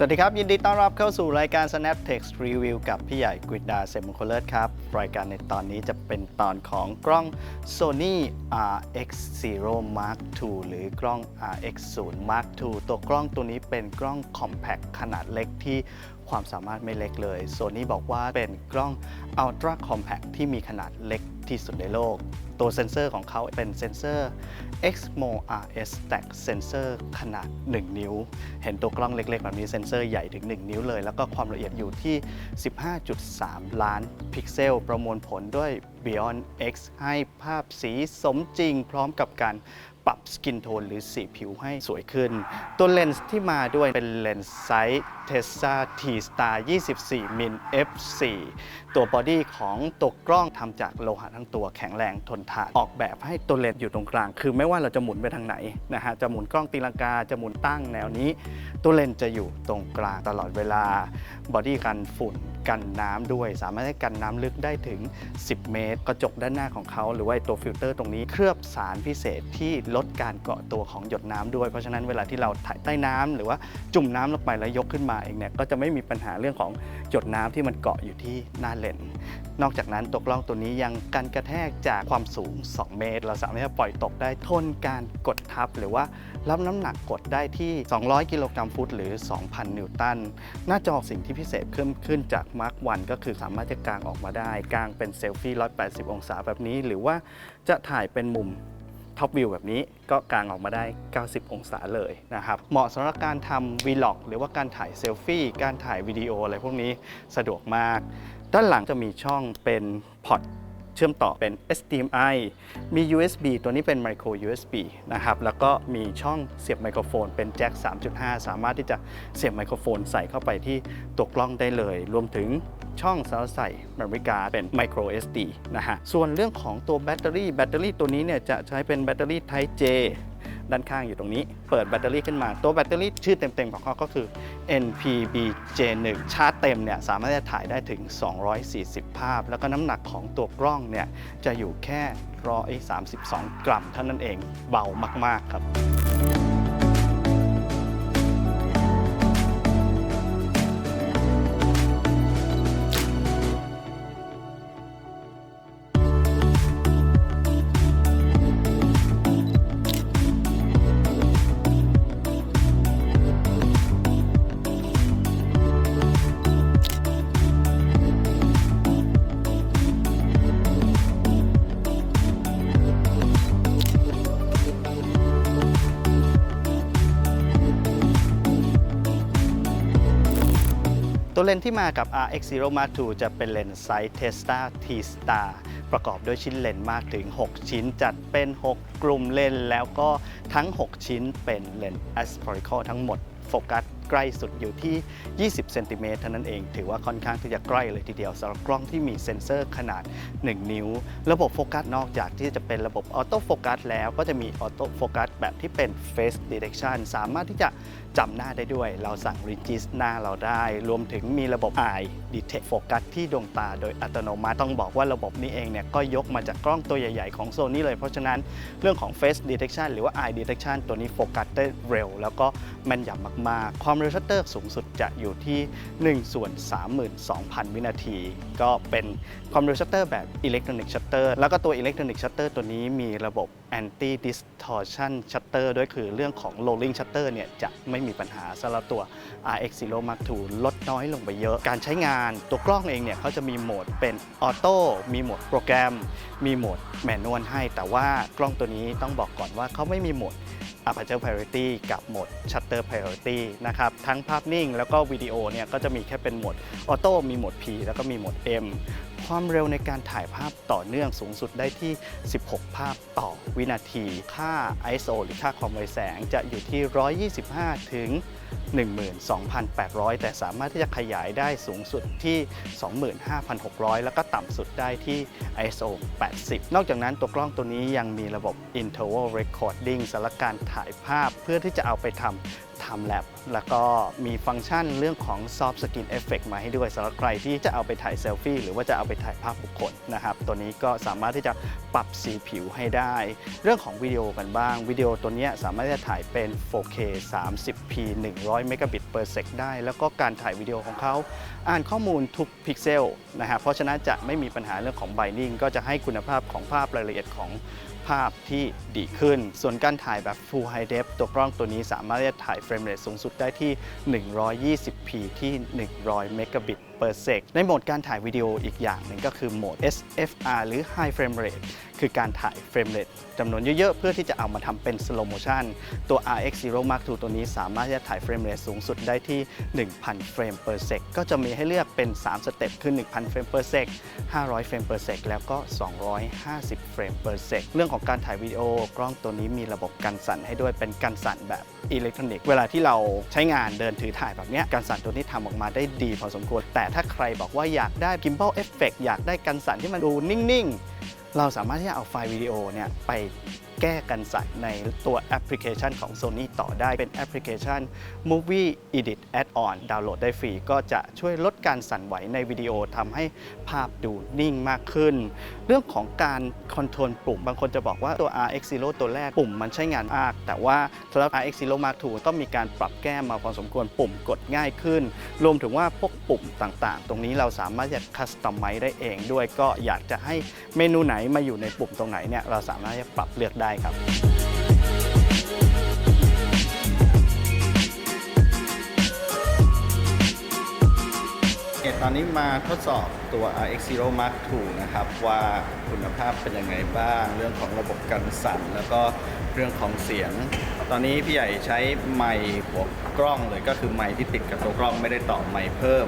สวัสดีครับ ยินดีต้อนรับเข้าสู่รายการ Snap Text Review กับพี่ใหญ่กฤษดาเซมมงคลเลิศครับ รายการในตอนนี้จะเป็นตอนของกล้อง Sony RX0 Mark II หรือกล้อง RX0 Mark II ตัวกล้องตัวนี้เป็นกล้อง Compact ขนาดเล็กที่ความสามารถไม่เล็กเลย Sony บอกว่าเป็นกล้อง Ultra Compact ที่มีขนาดเล็กที่สุดในโลก ตัวเซนเซอร์ของเขาเป็นเซนเซอร์ Exmo RS Stack Sensor ขนาด 1 นิ้ว เห็นตัวกล้องเล็กๆแบบนี้เซนเซอร์ใหญ่ถึง 1 นิ้วเลย แล้วก็ความละเอียดอยู่ที่ 15.3 ล้านพิกเซล ประมวลผลด้วย Beyond X ให้ภาพสีสมจริงพร้อมกับการ ปรับสกินโทนหรือสีผิวให้สวยขึ้น ตัวเลนส์ที่มาด้วยเป็นเลนส์ไซส์ Tessa T Star 24 มิล f4 ตัวบอดี้ของตัวกล้องทำจากโลหะทั้งตัวแข็งแรงทนทาน ออกแบบให้ตัวเลนส์อยู่ตรงกลาง คือไม่ว่าเราจะหมุนไปทางไหนนะฮะจะหมุนกล้องตีลังกาจะหมุนตั้งแนวนี้ ตัวเลนส์จะอยู่ตรงกลางตลอดเวลาบอดี้กันฝุ่น กันน้ำด้วย สามารถให้กันน้ำลึกได้ถึง 10 เมตร กระจกด้านหน้าของเขาหรือว่าตัวฟิลเตอร์ตรงนี้เคลือบสารพิเศษที่ลดการเกาะตัวของหยดน้ำด้วย เพราะฉะนั้นเวลาที่เราถ่ายใต้น้ำหรือว่าจุ่มน้ำลงไปแล้วยกขึ้นมาเองเนี่ยก็จะไม่มีปัญหาเรื่องของหยดน้ำที่มันเกาะอยู่ที่หน้าเลน นอกจากนั้นตัวกล้องตัวนี้ยังกันกระแทกจากความสูง 2 เมตร เราสามารถปล่อยตกได้ทนการกดทับ หรือว่ารับน้ำหนักกดได้ที่ 200 กิโลกรัมฟุตหรือ 2,000 นิวตัน หน้าจอสิ่งที่พิเศษเพิ่มขึ้นจากมาร์ควันก็คือสามารถจะกางออกมาได้ กางเป็นเซลฟี่ 180 องศาแบบนี้ หรือว่าจะถ่ายเป็นมุม ท็อปวิวแบบนี้ก็กางออกมาได้ 90 องศาเลยนะครับ เหมาะสำหรับการทำวีล็อกหรือว่าการถ่ายเซลฟี่ การถ่ายวิดีโออะไรพวกนี้สะดวกมาก ด้านหลังจะมีช่องเป็นพอร์ตเชื่อมต่อเป็น HDMI มี USB ตัวนี้เป็น micro USB นะครับ แล้วก็มีช่องเสียบไมโครโฟนเป็นแจ็ค 3.5 สามารถที่จะเสียบไมโครโฟนใส่เข้าไปที่ตัวกล้องได้เลย รวมถึง ช่องสำหรับใส่ memory card เป็น micro SD นะฮะ ส่วนเรื่องของตัวแบตเตอรี่ แบตเตอรี่ตัวนี้เนี่ยจะใช้เป็นแบตเตอรี่ Type J ด้านข้างอยู่ตรงนี้ เปิดแบตเตอรี่ขึ้นมา ตัวแบตเตอรี่ชื่อเต็มๆของเขาก็คือ NPBJ1 ชาร์จเต็มเนี่ยสามารถจะถ่ายได้ถึง 240 ภาพ แล้วก็น้ำหนักของตัวกล้องเนี่ยจะอยู่แค่132 กรัมเท่านั้นเอง เบามากๆครับ ตัวเลนส์ที่มากับ RX0 Mark II จะเป็นเลนส์ไซส์ Testa T Star ประกอบด้วยชิ้นเลนส์มากถึง 6 ชิ้นจัดเป็น 6 กลุ่มเลนส์แล้วก็ทั้ง 6 ชิ้นเป็นเลนส์ aspherical ทั้งหมดโฟกัส ใกล้สุดอยู่ที่ 20 เซนติเมตรเท่านั้นเอง ถือว่าค่อนข้างที่จะใกล้เลยทีเดียวสำหรับกล้องที่มีเซ็นเซอร์ขนาด 1 นิ้ว ระบบโฟกัสนอกจากที่จะเป็นระบบออโต้โฟกัสแล้วก็จะมีออโต้โฟกัสแบบที่เป็น Face Detection สามารถที่จะจำหน้าได้ด้วย เราสั่ง Regis หน้าเราได้ รวมถึงมีระบบ Eye Detect Focus ที่ดวงตาโดยอัตโนมัติต้องบอกว่าระบบนี้เองเนี่ยก็ยกมาจากกล้องตัวใหญ่ๆ ของ Sony เลย เพราะฉะนั้นเรื่องของ Face Detection หรือว่า Eye Detection ตัวนี้โฟกัสได้เร็ว แล้วก็แม่นยำมากๆ ความเร็วชัตเตอร์สูงสุดจะอยู่ที่1ส่วน32,000 วินาที ก็เป็นความเร็วชัตเตอร์แบบอิเล็กทรอนิกส์ชัตเตอร์แล้วก็ตัวอิเล็กทรอนิกส์ชัตเตอร์ตัวนี้มีระบบ anti distortion shutter ด้วยคือเรื่องของ rolling shutter เนี่ยจะไม่มีปัญหาสำหรับตัว RX0 Mark II ลดน้อยลงไปเยอะ การใช้งานตัวกล้องเองเนี่ยเขาจะมีโหมดเป็นออโต้มีโหมดโปรแกรม มีโหมดแมนนวลให้ แต่ว่ากล้องตัวนี้ต้องบอกก่อนว่าเขาไม่มีโหมด Aperture Priority กับโหมด Shutter Priority นะครับทั้งภาพนิ่งแล้วก็วิดีโอเนี่ยก็จะมีแค่เป็นโหมดออโต้มีโหมด P แล้วก็มีโหมด M ความเร็วในการถ่ายภาพต่อเนื่องสูงสุดได้ที่ 16 ภาพต่อวินาที ค่า ISO หรือค่าความไวแสงจะอยู่ที่ 125 ถึง 12,800 แต่สามารถที่จะขยายได้สูงสุดที่ 25,600 แล้วก็ต่ำสุดได้ที่ ISO 80 นอกจากนั้นตัวกล้องตัวนี้ยังมีระบบ Interval Recording สำหรับการถ่ายภาพเพื่อที่จะเอาไปทำ Time Lapse แล้วก็มีฟังก์ชันเรื่องของ Soft Skin Effect มาให้ด้วยสำหรับใครที่จะเอาไปถ่ายเซลฟี่หรือว่าจะเอาไปถ่ายภาพบุคคลนะครับ ตัวนี้ก็สามารถที่จะปรับสีผิวให้ได้ เรื่องของวิดีโอกันบ้างวิดีโอตัวนี้สามารถที่จะถ่ายเป็น 4K 30p 100 megabit per sec ได้ แล้วก็การถ่ายวิดีโอของเขาอ่านข้อมูลทุกพิกเซลนะฮะเพราะฉะนั้นจะไม่มีปัญหาเรื่องของ binding ก็จะให้คุณภาพของภาพรายละเอียดของ ภาพที่ดีขึ้น ส่วนการถ่ายแบบ Full High Def ตัวกล้องตัวนี้สามารถจะถ่ายเฟรมเรทสูงสุดได้ที่ 120p ที่ 100เมกะบิต per sec ในโหมดการถ่ายวิดีโออีกอย่างหนึ่งก็คือโหมด SFR หรือ High Frame Rate คือการถ่ายเฟรมเรทจำนวนเยอะๆ เพื่อที่จะเอามาทำเป็น slow motion ตัว RX Zero Mark II ตัวนี้สามารถที่จะถ่ายเฟรมเรทสูงสุดได้ที่ 1,000 เฟรม per sec ก็จะมีให้เลือกเป็น 3 สเต็ปคือ 1,000 เฟรม per sec 500 เฟรม per sec แล้วก็ 250 เฟรม per sec เรื่องของการถ่ายวิดีโอกล้องตัวนี้มีระบบกันสั่นให้ด้วยเป็นกันสั่นแบบ อิเล็กทรอนิกส์เวลาที่เราใช้งานเดินถือถ่ายแบบนี้กันสั่นตัวนี้ทำออกมาได้ดีพอสมควร แต่ถ้าใครบอกว่าอยากได้ gimbal effect อยากได้กันสั่นที่มันดูนิ่ง ๆ เราสามารถที่จะเอาไฟล์วิดีโอเนี่ยไป แก้กันสั่นในตัวแอปพลิเคชันของ Sony ต่อได้เป็นแอปพลิเคชัน Movie Edit Add-on ดาวน์โหลดได้ฟรี ก็จะช่วยลดการสั่นไหวในวิดีโอทำให้ภาพดูนิ่งมากขึ้น เรื่องของการคอนโทรลปุ่ม บางคนจะบอกว่าตัว RX Zero ตัวแรกปุ่มมันใช้งานมาก แต่ว่าสำหรับ RX Zero Mark II ก็มีการปรับแก้มาพอสมควรปุ่มกดง่ายขึ้น รวมถึงว่าพวกปุ่มต่างๆ ตรงนี้เราสามารถจะคัสตอมไมได้เองด้วยก็อยากจะให้เมนูไหนมาอยู่ในปุ่มตรงไหนเนี่ยเราสามารถจะปรับเลือกได้ครับตอนนี้มาทดสอบตัว RX Zero Mark II นะครับ ว่าคุณภาพเป็นยังไงบ้าง เรื่องของระบบกันสั่น แล้วก็เรื่องของเสียง ตอนนี้พี่ใหญ่ใช้ไมค์หัวกล้องเลยก็คือไมค์ที่ติดกับตัวกล้องไม่ได้ต่อไมค์เพิ่ม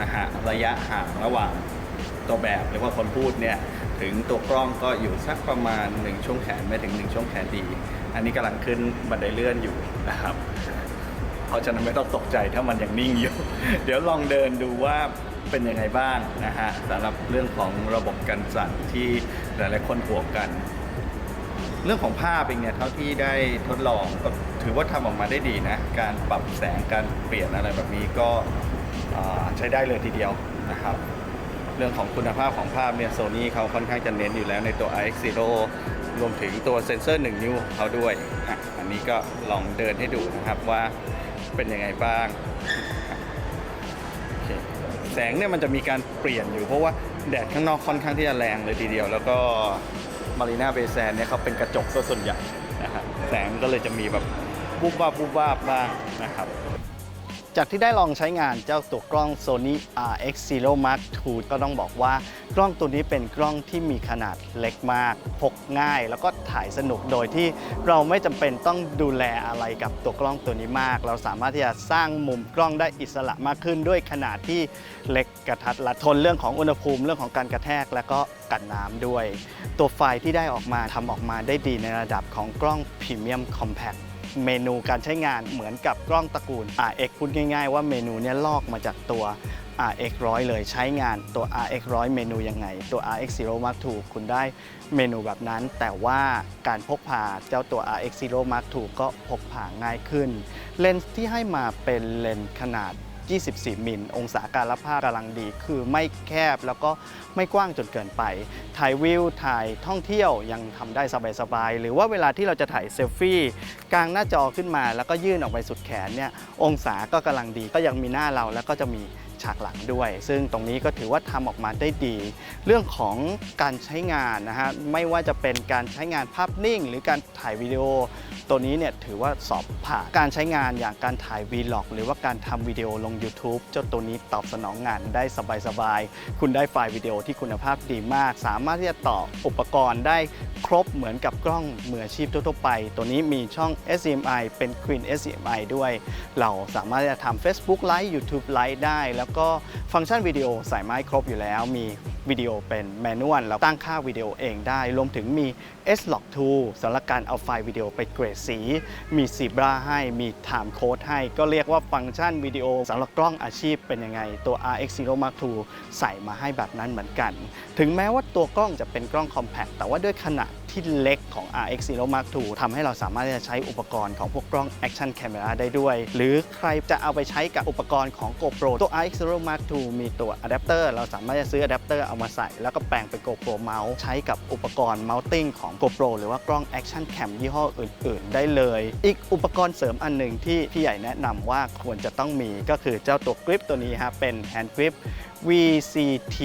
นะฮะระยะห่างระหว่างตัวแบบหรือว่าคนพูดเนี่ย ถึงตัวกล้องก็อยู่สักประมาณ 1 ช่วงแขนไม่ถึง 1 ช่วงแขนดี อันนี้กำลังขึ้นบันไดเลื่อนอยู่นะครับ เพราะฉะนั้นไม่ต้องตกใจถ้ามันยังนิ่งอยู่ เดี๋ยวลองเดินดูว่าเป็นยังไงบ้างนะฮะสำหรับเรื่องของระบบกันสั่นที่หลายๆคนห่วงกัน เรื่องของภาพเองเนี่ยเท่าที่ได้ทดลองก็ถือว่าทำออกมาได้ดีนะ การปรับแสงการเปลี่ยนอะไรแบบนี้ก็ใช้ได้เลยทีเดียวนะครับ เรื่องของคุณภาพของภาพเนี่ยโซนี่เขาค่อนข้างจะเน้นอยู่แล้วในตัว RX Zero รวมถึงตัวเซ็นเซอร์ 1 นิ้วของเขาด้วยอะอันนี้ก็ลองเดินให้ดูนะครับว่าเป็นยังไงบ้าง แสงเนี่ยมันจะมีการเปลี่ยนอยู่เพราะว่าแดดข้างนอกค่อนข้างที่จะแรงเลยทีเดียว แล้วก็มารีนาเบแซนเนี่ยเขาเป็นกระจกซะส่วนใหญ่นะครับแสงก็เลยจะมีแบบบูบวาบบูบวาบบ้างนะครับ จากที่ได้ลองใช้งานเจ้าตัวกล้อง Sony RX Zero Mark II ก็ต้องบอกว่ากล้องตัวนี้เป็นกล้องที่มีขนาดเล็กมาก พกง่าย แล้วก็ถ่ายสนุกโดยที่เราไม่จำเป็นต้องดูแลอะไรกับตัวกล้องตัวนี้มาก เราสามารถที่จะสร้างมุมกล้องได้อิสระมากขึ้น ด้วยขนาดที่เล็กกระทัดรัดทนเรื่องของอุณหภูมิเรื่องของการกระแทกและก็กันน้ำด้วย ตัวไฟที่ได้ออกมาทำออกมาได้ดีในระดับของกล้องพรีเมียมคอมแพค เมนูการใช้งานเหมือนกับกล้องตระกูล RX พูดง่าย ๆ ว่าเมนูเนี้ยลอกมาจากตัว RX 100เลยใช้งานตัว RX 100เมนูยังไง ตัว RX 0 Mark II คุณได้เมนูแบบนั้น แต่ว่าการพกพาเจ้าตัว RX 0 Mark II ก็พกพาง่ายขึ้น เลนส์ที่ให้มาเป็นเลนส์ขนาด 24 มิล องศาการรับภาพกำลังดี คือไม่แคบแล้วก็ไม่กว้างจนเกินไป ถ่ายวิว ถ่ายท่องเที่ยวยังทำได้สบายๆ หรือว่าเวลาที่เราจะถ่ายเซลฟี่กลางหน้าจอขึ้นมา แล้วก็ยื่นออกไปสุดแขนเนี่ย องศาก็กำลังดีก็ยังมีหน้าเราแล้วก็จะมี ฉากหลังด้วย ซึ่งตรงนี้ก็ถือว่าทำออกมาได้ดี เรื่องของการใช้งานนะฮะไม่ว่าจะเป็นการใช้งานภาพนิ่ง หรือการถ่ายวิดีโอ ตัวนี้เนี่ยถือว่าสอบผ่านการใช้งานอย่างการถ่าย Vlog หรือว่าการทำวิดีโอลง YouTube เจ้าตัวนี้ตอบสนองงานได้สบายๆคุณได้ไฟล์วิดีโอที่คุณภาพดีมาก สามารถที่จะต่ออุปกรณ์ได้ครบเหมือนกับกล้องมืออาชีพทั่วๆไป ตัวนี้มีช่อง SMI เป็น Queen SMI ด้วย เราสามารถที่จะทำ Facebook Live YouTube Live ได้แล้วก็ฟังก์ชันวิดีโอสายไม้ครบอยู่แล้วมี วิดีโอเป็นแมนนวลแล้วตั้งค่าวิดีโอเองได้ รวมถึงมี S-Log 2สำหรับการเอาไฟล์วิดีโอไปเกรดสี มีซีบราให้ มี Time Code ให้ ก็เรียกว่าฟังก์ชันวิดีโอสำหรับกล้องอาชีพเป็นยังไง ตัว RX Zero Mark II ใส่มาให้แบบนั้นเหมือนกัน ถึงแม้ว่าตัวกล้องจะเป็นกล้องคอมแพคแต่ว่าด้วยขนาดที่เล็กของ RX Zero Mark II ทำให้เราสามารถที่จะใช้อุปกรณ์ของพวกกล้อง Action Camera ได้ด้วย หรือใครจะเอาไปใช้กับอุปกรณ์ของ GoPro ตัว RX Zero Mark II มีตัวอะแดปเตอร์เราสามารถจะซื้ออะแดปเตอร์เอามาใส่ แล้วก็แปลงเป็น GoPro Mount ใช้กับอุปกรณ์ Mounting ของ GoPro หรือว่ากล้อง Action Cam ยี่ห้ออื่น ๆ ได้เลย อีกอุปกรณ์เสริมอันหนึ่งที่พี่ใหญ่แนะนำว่าควรจะต้องมีก็คือเจ้าตัวกริปตัวนี้ฮะเป็น Hand Grip VCT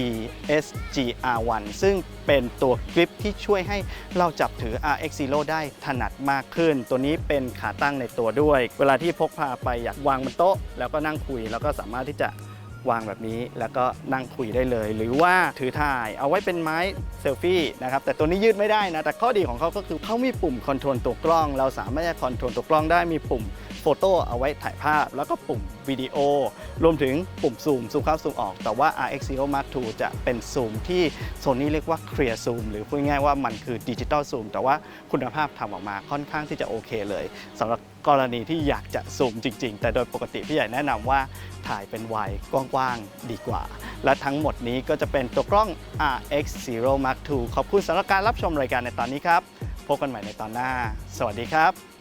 SGR1 ซึ่งเป็นตัวกริปที่ช่วยให้เราจับถือ RX Zero ได้ถนัดมากขึ้น ตัวนี้เป็นขาตั้งในตัวด้วย เวลาที่พกพาไปอยากวางบนโต๊ะ แล้วก็นั่งคุย แล้วก็สามารถที่จะ วางแบบนี้แล้วก็นั่งคุยได้เลย หรือว่าถือถ่ายเอาไว้เป็นไม้เซลฟี่นะครับแต่ตัวนี้ยืดไม่ได้นะแต่ข้อดีของเขาก็คือเขามีปุ่มคอนโทรลตัวกล้อง เราสามารถจะคอนโทรลตัวกล้องได้มีปุ่ม โฟโต้เอาไว้ถ่ายภาพ แล้วก็ปุ่มวิดีโอ รวมถึงปุ่มซูมซูมเข้าซูมออก แต่ว่า RX Zero Mark II จะเป็นซูมที่ Sony เรียกว่า Clear Zoom หรือพูดง่ายๆว่ามันคือดิจิตอลซูมแต่ว่าคุณภาพทำออกมาค่อนข้างที่จะโอเคเลยสำหรับกรณีที่อยากจะซูมจริง ๆ แต่โดยปกติพี่ใหญ่แนะนำว่าถ่ายเป็นไวกว้างๆดีกว่า และทั้งหมดนี้ก็จะเป็นตัวกล้อง RX Zero Mark II ขอบคุณสำหรับการรับชมรายการในตอนนี้ครับ พบกันใหม่ในตอนหน้า สวัสดีครับ